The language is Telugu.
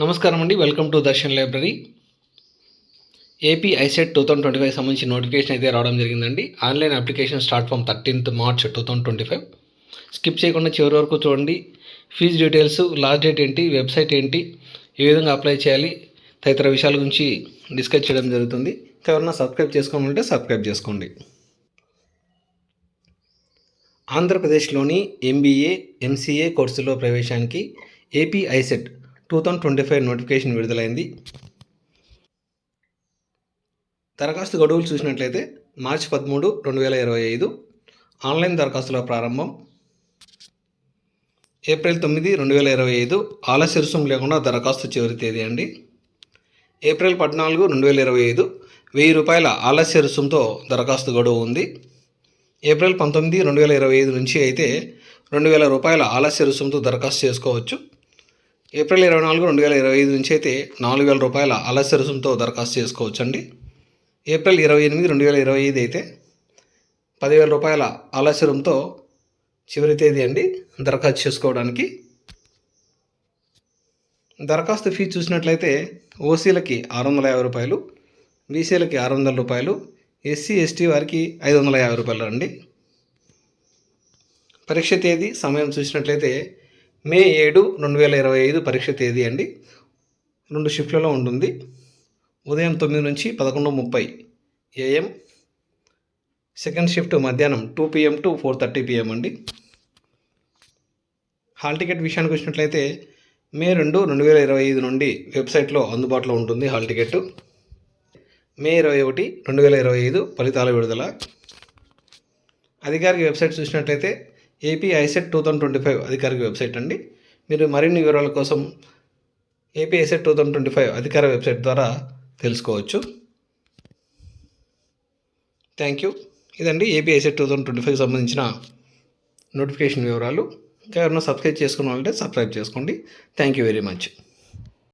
నమస్కారం అండి. Welcome to Darshan library AP ICET two thousand twenty five సంబంధించి నోటిఫికేషన్ అయితే రావడం జరిగిందండి. Online application start from thirteenth March two thousand twenty five skip చేయకుండా చివరి వరకు చూడండి. ఫీజు డీటెయిల్స్ లాస్ట్ డేట్ ఏంటి వెబ్సైట్ ఏంటి ఏ విధంగా అప్లై చేయాలి తదితర విషయాల గురించి డిస్కస్ చేయడం జరుగుతుంది. ఎవరన్నా సబ్స్క్రైబ్ చేసుకోమంటే సబ్స్క్రైబ్ చేసుకోండి. ఆంధ్రప్రదేశ్లోని ఎంబీఏ ఎంసీఏ కోర్సులో ప్రవేశానికి AP ICET two thousand twenty five notification విడుదలైంది. దరఖాస్తు గడువులు చూసినట్లయితే మార్చి పదమూడు రెండు వేల ఇరవై ఐదు. ఆన్లైన్ దరఖాస్తుల ప్రారంభం ఏప్రిల్ తొమ్మిది రెండు వేల ఇరవై ఐదు. ఆలస్య రుసుము లేకుండా దరఖాస్తు చివరి తేదీ అండి. ఏప్రిల్ పద్నాలుగు రెండు వేల ఇరవై ఐదు. వెయ్యి రూపాయల ఆలస్య రుసుముతో దరఖాస్తు గడువు ఉంది. ఏప్రిల్ పంతొమ్మిది రెండు వేల ఇరవై ఐదు నుంచి అయితే రెండు వేల రూపాయల ఆలస్య రుసుముతో దరఖాస్తు చేసుకోవచ్చు. ఏప్రిల్ ఇరవై నాలుగు రెండు వేల ఇరవై ఐదు నుంచి అయితే నాలుగు వేల రూపాయల ఆలస్య రుసుముతో దరఖాస్తు చేసుకోవచ్చండి. ఏప్రిల్ ఇరవై ఎనిమిది రెండు వేల ఇరవై ఐదు అయితే పదివేల రూపాయల ఆలస్య రుసుముతో చివరి తేదీ అండి దరఖాస్తు చేసుకోవడానికి. దరఖాస్తు ఫీజు చూసినట్లయితే ఓసీలకి ఆరు వందల యాభై రూపాయలు బీసీలకి ఆరు వందల రూపాయలు ఎస్సీ ఎస్టీ వారికి ఐదు వందల యాభై రూపాయలు అండి. పరీక్ష తేదీ సమయం చూసినట్లయితే మే ఏడు రెండు వేల ఇరవై ఐదు పరీక్ష తేదీ అండి. రెండు షిఫ్ట్లలో ఉంటుంది. ఉదయం తొమ్మిది నుంచి పదకొండు ముప్పై ఏఎం సెకండ్ షిఫ్ట్ మధ్యాహ్నం two PM to four thirty PM అండి. హాల్ టికెట్ విషయానికి వచ్చినట్లయితే మే రెండు రెండు వేల ఇరవై ఐదు నుండి వెబ్సైట్లో అందుబాటులో ఉంటుంది హాల్ టికెట్. మే ఇరవై ఒకటి రెండు వేల ఇరవై ఐదు ఫలితాల విడుదల. అధికారిక వెబ్సైట్ చూసినట్లయితే AP ICET two thousand twenty five అధికారిక వెబ్సైట్ అండి. మీరు మరిన్ని వివరాల కోసం AP ICET two thousand twenty five అధికార వెబ్సైట్ ద్వారా తెలుసుకోవచ్చు. Thank you. ఇదండి AP ICET two thousand twenty five సంబంధించిన నోటిఫికేషన్ వివరాలు. ఇంకా ఎవరైనా సబ్స్క్రైబ్ చేసుకున్న వాళ్ళంటే సబ్స్క్రైబ్ చేసుకోండి. Thank you very much.